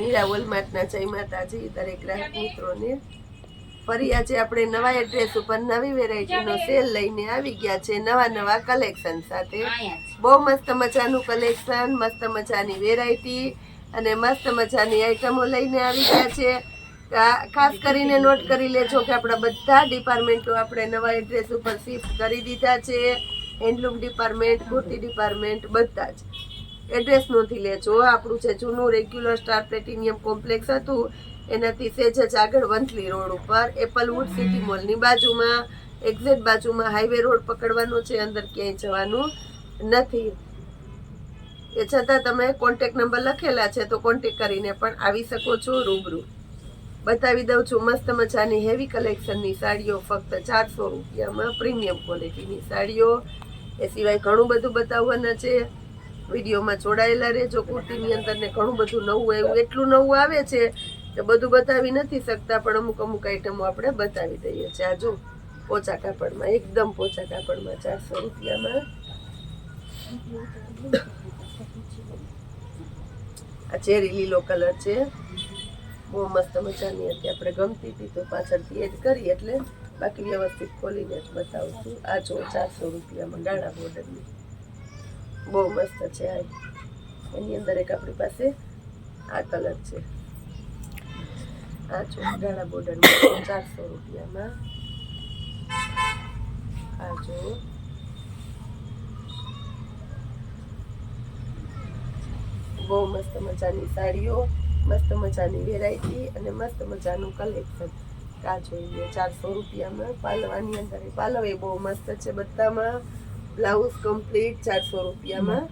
મીરા માતના જય માતાજી, દરેક ગ્રાહક મિત્રોને. ફરી આજે આપણે નવા એડ્રેસ ઉપર નવી વેરાયટીનો સેલ લઈને આવી ગયા છે, નવા નવા કલેક્શન સાથે. બહુ મસ્ત મજાનું કલેક્શન મસ્ત મજાની વેરાયટી અને મસ્ત મજાની આઈટમો લઈને આવી ગયા છે. ખાસ કરીને નોટ કરી લેજો કે આપણા બધા ડિપાર્ટમેન્ટો આપણે નવા એડ્રેસ ઉપર શિફ્ટ કરી દીધા છે. હેન્ડલૂમ ડિપાર્ટમેન્ટ કુર્તી ડિપાર્ટમેન્ટ બધા જ. એડ્રેસ નોંધી લેજો. આપણું જે જૂનું રેગ્યુલર સ્ટાર પ્લેટિનિયમ કોમ્પ્લેક્સ હતું, એનાથી સેજ જ આગળ વંથલી રોડ ઉપર, એપલવુડ સિટી મોલની બાજુમાં એક્ઝેક્ટ બાજુમાં હાઈવે રોડ પકડવાનો છે, અંદર ક્યાંય જવાનું નથી. એ છતાં તમે કોન્ટેક નંબર લખેલા છે, તો કોન્ટેક કરીને પણ આવી શકો છો રૂબરૂ. બતાવી દઉં છું, મસ્ત મજાની હેવી કલેક્શનની સાડીઓ, ફક્ત ચારસો રૂપિયામાં પ્રીમિયમ ક્વોલિટીની સાડીઓ. એ સિવાય ઘણું બધું બતાવવાના છે. વિડીયોમાં જોડાયેલા રહેજો. કુર્તીની અંદર ને ઘણું બધું નવું એવું એટલું નવું આવે છે કે બધું બતાવી નથી શકતા, પણ અમુક અમુક આઈટમો આપણે બતાવી દઈએ છીએ. આ જો પોચા કાપડમાં, એકદમ પોચા કાપડમાં ચારસો રૂપિયામાં. આ ચેરી લીલો કલર છે. બહુ મસ્ત મજાની હતી. આપણે ગમતી હતી તો પાછળથી એડ કરી, એટલે બાકી વ્યવસ્થિત ખોલીને જ બતાવું છું. આ જો ચારસો રૂપિયામાં ગાળા બોર્ડરની બહુ મસ્ત છે આ. એની અંદર એક આપણી પાસે આ કલર છે. આ જો ગાળા બોર્ડરમાં ચારસો રૂપિયામાં. આ જો. બહુ મસ્ત મજાની સાડીઓ, મસ્ત મજાની વેરાયટી અને મસ્ત મજાનું કલેક્શન કા જોઈએ ચારસો રૂપિયામાં. પાલવાની અંદર પાલવ એ બહુ મસ્ત છે બધામાં. બ્લાઉઝ કમ્પ્લીટ ચારસો રૂપિયામાં.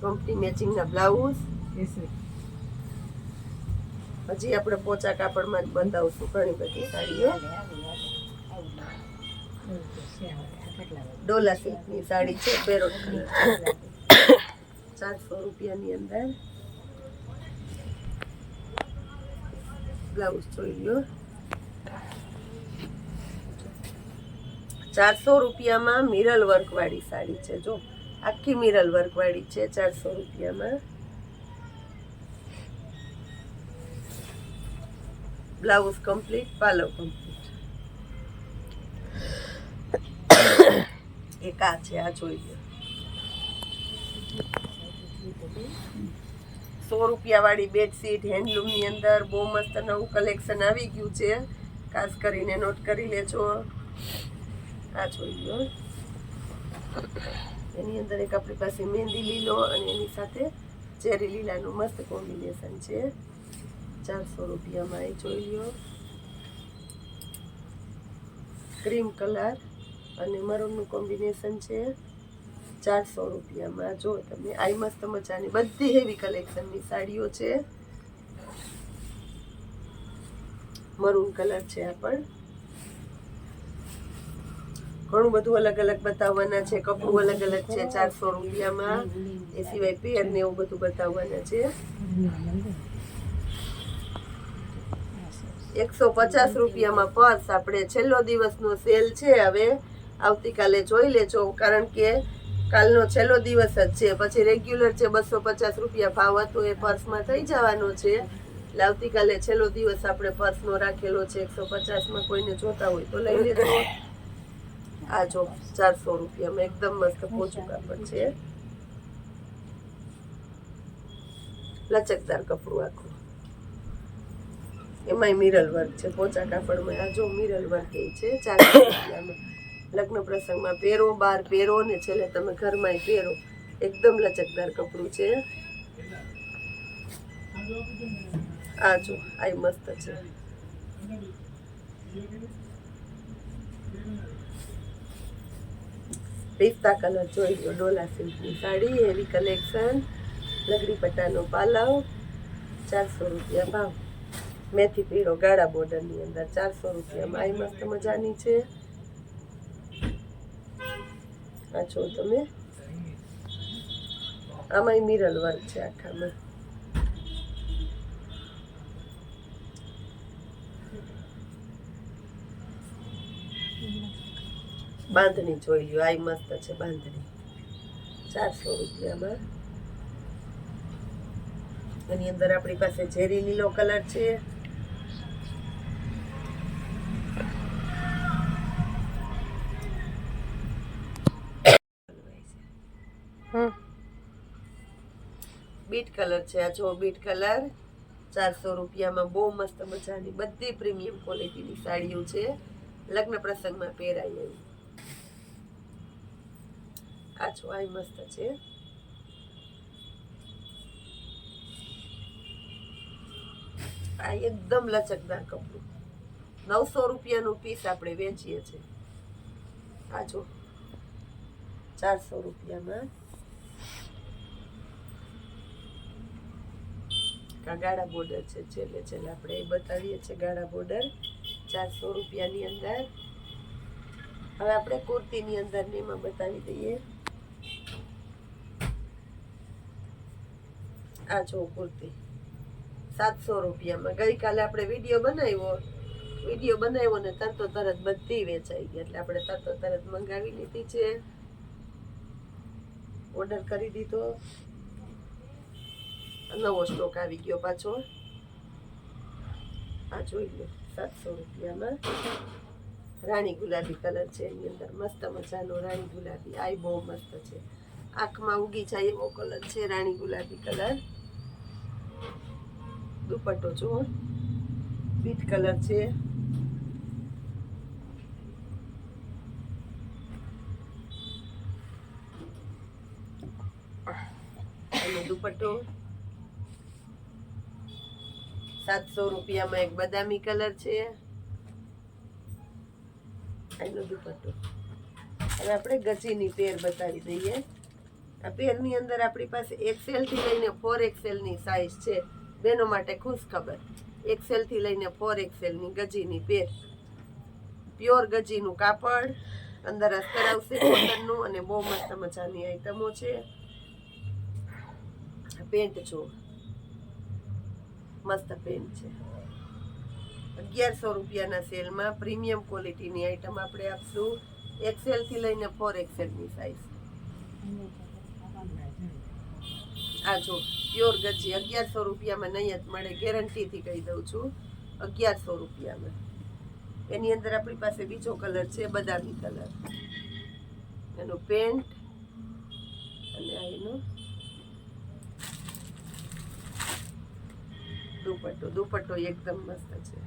કંપની મેચિંગના બ્લાઉઝ. હજી આપણે પોચા કાપડમાં જ બંધાવશું ઘણી બધી સાડીઓ. ડોલા સિલ્કની સાડી છે પેરોટની ચારસો રૂપિયાની અંદર. બ્લાઉઝ જોઈ લો. ચારસો રૂપિયામાં મિરલ વર્કવાળી સાડી છે. જો, આખી મિરલ વર્કવાળી છે ચારસો રૂપિયામાં. બ્લાઉઝ કમ્પ્લીટ, પાલો કમ્પ્લીટ. એક આ છે, આ જોઈ લો. સો રૂપિયાવાળી બેડશીટ, હેન્ડલૂમની અંદર બહુ મસ્ત નવું કલેક્શન આવી ગયું છે. ખાસ કરીને નોટ કરી લેજો. આ જોઈ લો. એની અંદર એક આપણી પાસે મહેંદી લીલો અને એની સાથે ચેરી લીલાનું મસ્ત કોમ્બિનેશન છે. ચારસો રૂપિયામાં એ જોઈ લો. ક્રીમ કલર અને મરૂનનું કોમ્બિનેશન છે. ચારસો રૂપિયામાં. જો તમે આઈ મસ્ત મજાની બધી હેવી કલેક્શનની સાડીઓ છે. મરૂન કલર છે આ પણ. ઘણું બધું અલગ અલગ બતાવવાના છે, કપડું અલગ અલગ છે, ચારસો રૂપિયામાં, એ સિવાય પેર ને એવું બધું બતાવવાના છે. એકસો પચાસ રૂપિયામાં પર્સ આપણે છેલ્લો દિવસનો સેલ છે હવે. આવતીકાલે જોઈ લેજો, કારણ કે કાલનો છેલ્લો દિવસ જ છે. પછી રેગ્યુલર છે બસો પચાસ રૂપિયા ભાવ હતો એ પર્સમાં થઈ જવાનો છે. એટલે આવતીકાલે છેલ્લો દિવસ આપણે પર્સનો રાખેલો છે. એકસો પચાસમાં કોઈને જોતા હોય તો લઈ લેજો. આ જો ચારસો રૂપિયામાં એકદમ મસ્ત પોચું કાપડ છે. લચકદાર કપડું આખું. એમાંય મિરલ વર્ક છે, પોચા કાપડમાં. આ જો મિરલ વર્ક એ છે, ચારસો રૂપિયામાં. લગ્ન પ્રસંગમાં પહેરો, બાર પહેરો ને છેલ્લે તમે ઘરમાંય પહેરો. એકદમ લચકદાર કપડું છે. આ જો, આ મસ્ત છે. પિસ્તા કલર જોઈ લો ડોલા સિલ્કની સાડી એવી કલેક્શન, લગડી પટ્ટાનો પાલવ, ચારસો રૂપિયા ભાવ. મેથી પીળો ગાળા બોર્ડરની અંદર ચારસો રૂપિયામાં આ મસ્ત મજાની છે. આ છો તમે. આમાંય મિરલ વર્ક છે આખામાં. બાંધણી જોઈ લ્યો આ મસ્ત છે બાંધણી. ચારસો રૂપિયામાં. એની અંદર આપણી પાસે ઝેરી લીલો કલર છે. બીટ કલર છે આ જો બીટ કલર. ચારસો રૂપિયામાં બહુ મસ્ત મજાની બધી પ્રીમિયમ ક્વોલિટીની સાડીઓ છે. લગ્ન પ્રસંગમાં પહેરાય એવી આ આ મસ્ત છે. આ એકદમ લચકદાર કપડું. નવસો રૂપિયાનું પીસ આપણે વેચીએ છીએ. આ જો, ચારસો રૂપિયામાં. આ ગાળા બોર્ડર છે, છેલ્લે છેલ્લે આપણે એ બતાવીએ છીએ ગાળા બોર્ડર ચારસો રૂપિયાની અંદર. હવે આપણે કુર્તીની અંદર ને એમાં બતાવી દઈએ. આ જો કુર્તી. સાતસો રૂપિયામાં. ગઈકાલે આપણે વીડિયો બનાવ્યો. વીડિયો બનાવ્યો ને તરતો તરત બધી વેચાઈ ગઈ. એટલે આપણે તરતો તરત મંગાવી લીધી છે. ઓર્ડર કરી દીધો. નવો સ્ટોક આવી ગયો પાછો. આ જોઈ લો, સાતસો રૂપિયામાં. રાણી ગુલાબી કલર છે એની અંદર. મસ્ત મજાનો રાણી ગુલાબી. આ બહુ મસ્ત છે. આંખમાં ઉગી જાય એવો કલર છે રાણી ગુલાબી કલર. દુપટ્ટો જુઓ બીટ કલર છે. અને દુપટ્ટો સાતસો રૂપિયામાં એક બદામી કલર છે. એનો દુપટ્ટો. હવે આપણે ગચીની પેર બતાવી દઈએ. આ પેરની અંદર આપણી પાસે એક્સેલથી લઈને ફોર એક્સેલની સાઈઝ છે. બેનો માટે ખુશ ખબર એક્સેલથી લઈને ફોર એક્સેલની ગજીની પેર પ્યોર ગજીનું કાપડ, અંદર અસ્તર આવશે કોટનનું અને બહુ મસ્ત મજાની આઈટમો છે. પેન્ટ જુઓ. મસ્ત પેન્ટ છે. અગિયારસો રૂપિયાના સેલમાં પ્રીમિયમ ક્વોલિટીની આઈટમ આપણે આપશું. એક્સેલથી લઈને ફોર એક્સેલની સાઈઝ આ જો પ્યોર ગજી અગિયારસો રૂપિયામાં નહીં જ મળે. ગેરંટીથી કહી દઉં છું. અગિયારસો રૂપિયામાં. એની અંદર આપણી પાસે બીજો કલર છે, બદામી કલર. એનો પેન્ટ અને આ એનો દુપટ્ટો. દુપટ્ટો એકદમ મસ્ત છે.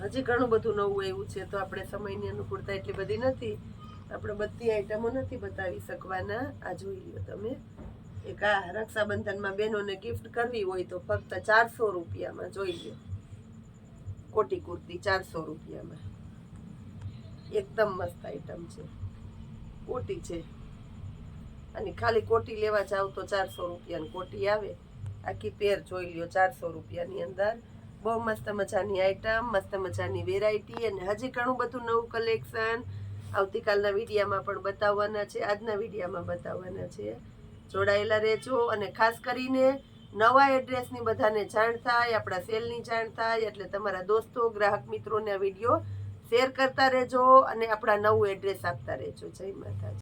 હજી ઘણું બધું નવું એવું છે, તો આપણે સમયની અનુકૂળતા એટલી બધી નથી. આપણે બધી આઈટમો નથી બતાવી શકવાના. આ જોઈ લો તમે. એક આ રક્ષાબંધનમાં બહેનોને ગિફ્ટ કરવી હોય તો ફક્ત ચારસો રૂપિયામાં જોઈ લો કોટી કુર્તી ચારસો રૂપિયામાં. એકદમ મસ્ત આઈટમ છે. કોટી છે. અને ખાલી કોટી લેવા જાવ તો ચારસો રૂપિયાની કોટી આવે. આખી પેર જોઈ લ્યો ચારસો રૂપિયાની અંદર. બહુ મસ્ત મજાની આઈટમ મસ્ત મજાની વેરાયટી અને હજી ઘણું બધું નવું કલેક્શન આવતીકાલના વિડીયામાં પણ બતાવવાના છે. આજના વિડીયામાં બતાવવાના છે. જોડાયેલા રહેજો અને ખાસ કરીને નવા એડ્રેસની બધાને જાણ થાય, આપણા સેલની જાણ થાય, એટલે તમારા દોસ્તો, ગ્રાહક મિત્રોને આ વીડિયો શેર કરતા રહેજો અને આપણા નવું એડ્રેસ આપતા રહેજો. જય માતાજી.